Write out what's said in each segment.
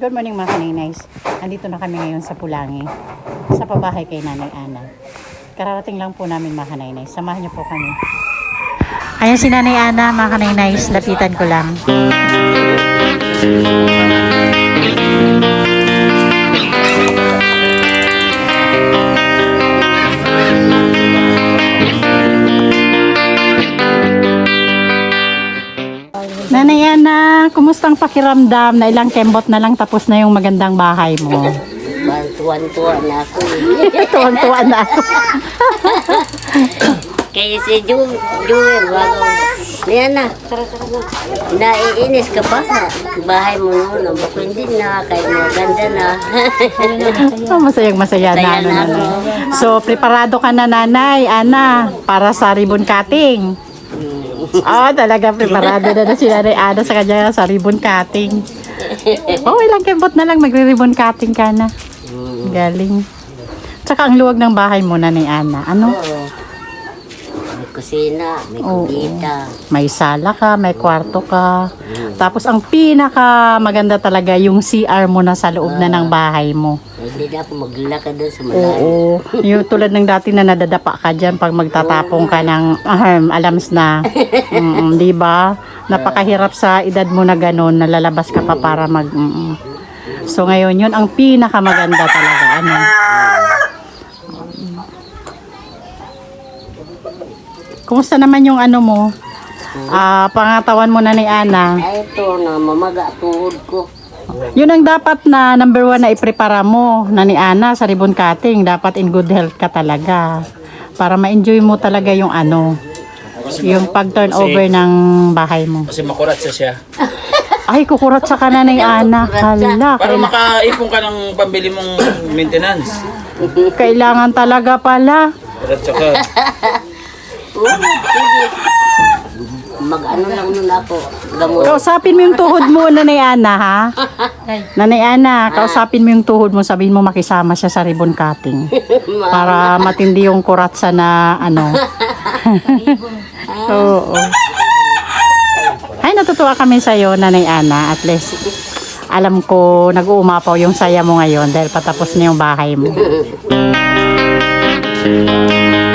Good morning mga kaninays. Andito na kami ngayon sa Pulangi. Sa pabahay kay Nanay Ana. Kararating lang po namin mga kaninays. Samahan niyo po kami. Ayan si Nanay Ana mga kaninays. Lapitan ko lang. Ang pakiramdam na ilang kembot na lang tapos na yung magandang bahay mo? Tuwan-tuwa na ako. Tuwan-tuwa na ako. Kaya si Ju, Jewel, bago. Yan na, tara tara na. Naiinis ka pa sa bahay mo noon. Bako hindi na, kahit maganda na. Oh, masayang masaya na. Masaya Ano, na ako. So, preparado ka na nanay, Ana, para sa ribbon cutting. Oh, talaga preparado na na si Nanay Ana sa kanya sa ribbon cutting. Oh, ilang kembot na lang magre-ribbon cutting ka na. Galing. Tsaka ang luwag ng bahay mo, Nanay Ana. Ano? Oo. Kusina, may Oo. kubita. May sala ka, may kwarto ka. Tapos ang pinaka maganda talaga yung CR mo na sa loob na ng bahay mo. Hindi na ako maglakad doon sa malayo. Oo. Yung tulad ng dati na nadadapa ka dyan pag magtatapong ka ng ahem, alams na. Mm, di ba? Napakahirap sa edad mo na ganun, nalalabas ka pa para mag... mm, mm. So ngayon, yun ang pinakamaganda talaga. Ano? Kumusta naman yung ano mo? Ah, pangatawan mo na ni Ana. Ay, ito na, mamaga tuhod ko. Yun ang dapat na number one na iprepara mo na ni Ana sa ribbon cutting. Dapat in good health ka talaga. Para ma-enjoy mo talaga yung ano, yung pag-turnover ng bahay mo. Kasi makurat sa siya. Ay, kukurat sa kanan ni Ana. Hala, Para kaila- makaipon ka ng pambili mong maintenance. kailangan talaga pala. Kurat sa ka. Mag-ano lang nun ako. Gamot. Kausapin mo yung tuhod mo, Nanay Ana, ha? Nanay Ana, kausapin mo yung tuhod mo, sabihin mo makisama siya sa ribbon cutting. Para matindi yung kuratsa na ano. Oo. Ay, natutuwa kami sa'yo, Nanay Ana. At least, alam ko, nag-uumapaw yung saya mo ngayon dahil patapos na yung bahay mo.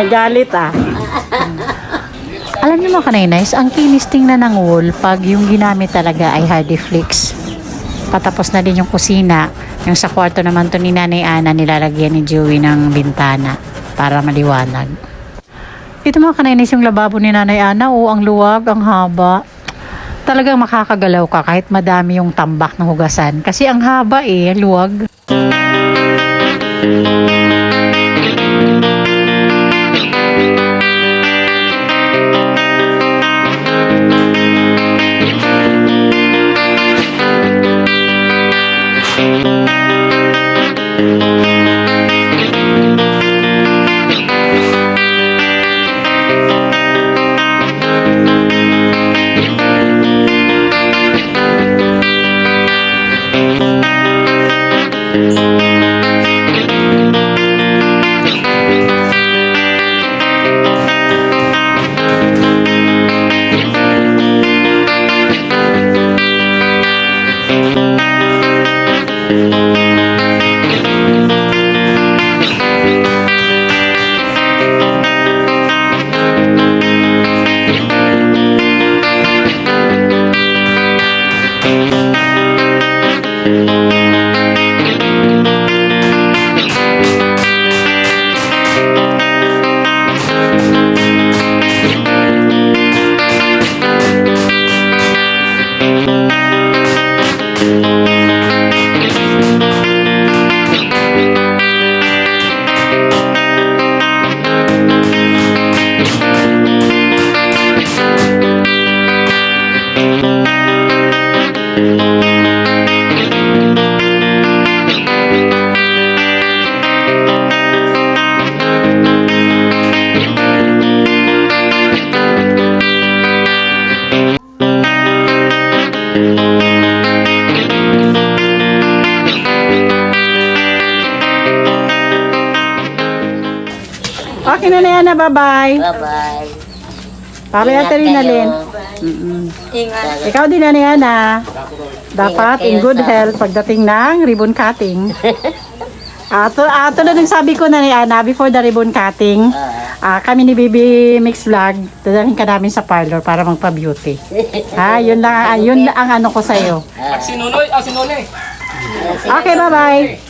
Magalit ah. Alam niyo mga kanainays, ang kinis tingnan ng wool pag yung ginamit talaga ay hardy flakes. Patapos na din yung kusina. Yung sa kwarto naman to ni Nanay Ana, nilalagyan ni Joey ng bintana para maliwanag. Ito mga kanainays yung lababo ni Nanay Ana. Oo, ang luwag, ang haba. Talagang makakagalaw ka kahit madami yung tambak ng hugasan. Kasi ang haba eh, luwag. Okay na na yan na, bye-bye. Bye-bye. Para Ingat rin na kayo. Ingat. Ikaw din na yan na. Dapat in kayo good sa- health pagdating ng ribbon cutting. Ato, ato na sabi ko na ni Ana before the ribbon cutting. Ah, kami ni Baby Mix Vlog, dadalhin ka namin sa parlor para magpa-beauty. ha, yun lang, ah, yun lang ang ano ko sa'yo. At si Nunoy, ah, si. Okay, bye-bye.